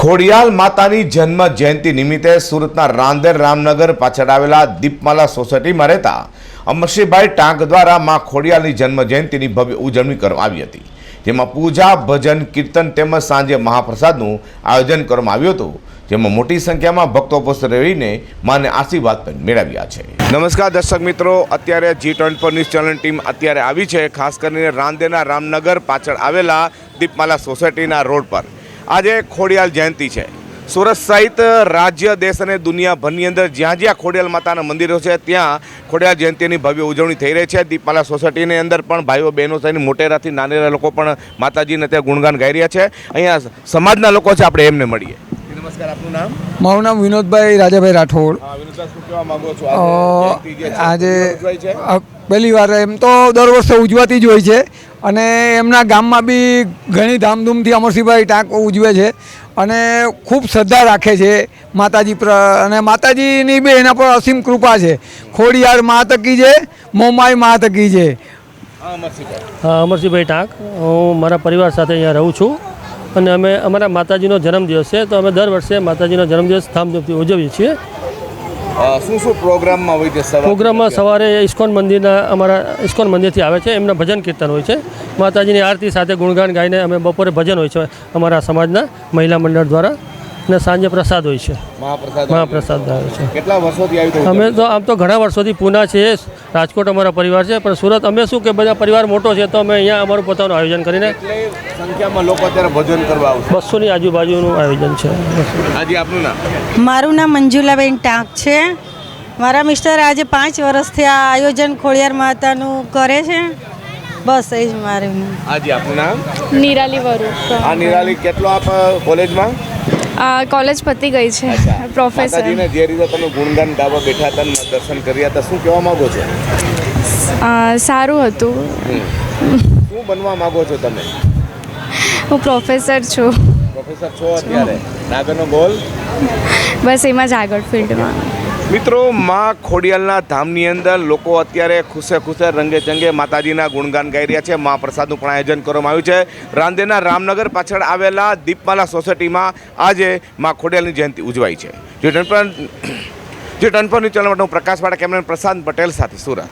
ખોડિયાલ માતાની જન્મ જયંતિ નિમિત્તે સુરતના રાંદેર રામનગર પાછળ આવેલા દીપમાલા સોસાયટીમાં રહેતા અમરશીભાઈ ટાંક દ્વારા માં ખોડિયાલની જન્મ જયંતિની ભવ્ય ઉજવણી કરવામાં આવી હતી. જેમાં પૂજા, ભજન, કીર્તન તેમજ સાંજે મહાપ્રસાદનું આયોજન કરવામાં આવ્યું હતું. જેમાં મોટી સંખ્યામાં ભક્તો ઉપસ્થિત રહીને માને આશીર્વાદ પણ મેળવ્યા છે. નમસ્કાર દર્શક મિત્રો, અત્યારે G twenty four news channel team અત્યારે આવી છે. ખાસ કરીને રાંદેના રામનગર પાછળ આવેલા દીપમાલા સોસાયટીના રોડ પર. આજે ખોડિયાલ જયંતિ છે. સુરત સહિત રાજ્ય દેશ અને દુનિયાભરની અંદર જ્યાં જ્યાં ખોડિયાલ માતાના મંદિરો છે ત્યાં ખોડિયાલ જયંતિની ભવ્ય ઉજવણી થઈ રહી છે. દીપાલા સોસાયટીની અંદર પણ ભાઈઓ બહેનો થઈને મોટેરાથી નાનેરા લોકો પણ માતાજીને ત્યાં ગુણગાન ગાઈ રહ્યા છે. અહીંયા સમાજના લોકો છે આપણે એમને મળીએ. નમસ્કાર આપનું નામ? મારું નામ વિનોદભાઈ રાજાભાઈ રાઠોડ. વિનોદભાઈ શું કહેવા માંગો છો? અ, જયંતિ જે છે, આજે પહેલી વાર એમ તો દર વર્ષે ઉજવાતી જ હોય છે. અને એમના ગામમાં બી ઘણી ધામધૂમથી અમરસિંહભાઈ ટાંક ઉજવે છે અને ખૂબ શ્રદ્ધા રાખે છે માતાજી પ્ર અને માતાજીની બી એના પર અસીમ કૃપા છે. ખોડિયાર મા તકી છે મોમાઈ માતકી છે. હા, અમરસિંહભાઈ. ટાંક. હું મારા પરિવાર સાથે અહીંયા રહું છું અને અમે અમારા માતાજીનો જન્મદિવસ છે તો અમે દર વર્ષે માતાજીનો જન્મદિવસ ધામધૂમથી ઉજવીએ છીએ. શું શું પ્રોગ્રામમાં હોય છે? પ્રોગ્રામમાં સવારે ઇસ્કોન મંદિરના અમારા ઇસ્કોન મંદિરથી આવે છે, એમના ભજન કીર્તન હોય છે માતાજીની આરતી સાથે ગુણગાન ગાઈને અમે બપોરે ભજન હોય છે અમારા સમાજના મહિલા મંડળ દ્વારા અને સાંજે પ્રસાદ હોય છે. મહાપ્રસાદ મહાપ્રસાદ આવે છે. કેટલા વર્ષોથી આવી અમે તો આમ તો ઘણા વર્ષોથી પૂના છે રાજકોટ અમારા પરિવાર છે પણ સુરત અમે શું કે બધા પરિવાર મોટો છે તો અમે અહીંયા અમારું પોતાનું આયોજન કરીને એટલે સંખ્યામાં લોકો અત્યારે ભોજન કરવા આવશે. બસોની આજુબાજુનું આયોજન છે. આજે આપનું નામ? મારું નામ મંજુલાબેન ટાંક છે. મારા મિસ્ટર આજે પાંચ વર્ષથી આ આયોજન ખોડિયાર માતાનું કરે છે. બસ એ જ મારું આજે આપનું નામ? નિરાલી વરુ આ નિરાલી કેટલો આપ કોલેજમાં? કોલેજ પતી ગઈ છે. પ્રોફેસર જે રીતે તમે ગુણગાન ગાવા બેઠા હતા દર્શન કર્યા હતા શું કહેવા માંગો છો? સારું હતું. શું બનવા માંગો છો તમે? હું પ્રોફેસર છું. પ્રોફેસર છો અત્યારે. નાગરનો ગોલ બસ એમાં જ આગળ ફિલ્ડમાં મિત્રો, માં ખોડિયાલના ધામની અંદર લોકો અત્યારે ખુશે ખુશે રંગે ચંગે માતાજીના ગુણગાન ગાઈ રહ્યા છે. મા પ્રસાદનું પણ આયોજન કરવામાં આવ્યું છે. રાંદેના રામનગર પાછળ આવેલા દીપમાલા સોસાયટીમાં આજે મા ખોડિયાલની જયંતિ ઉજવાઈ છે. જે ટનપર જે ટનપનની ચેનલ માટે હું પ્રકાશ વાળા કેમેરા પ્રશાંત પટેલ સાથે સુરત.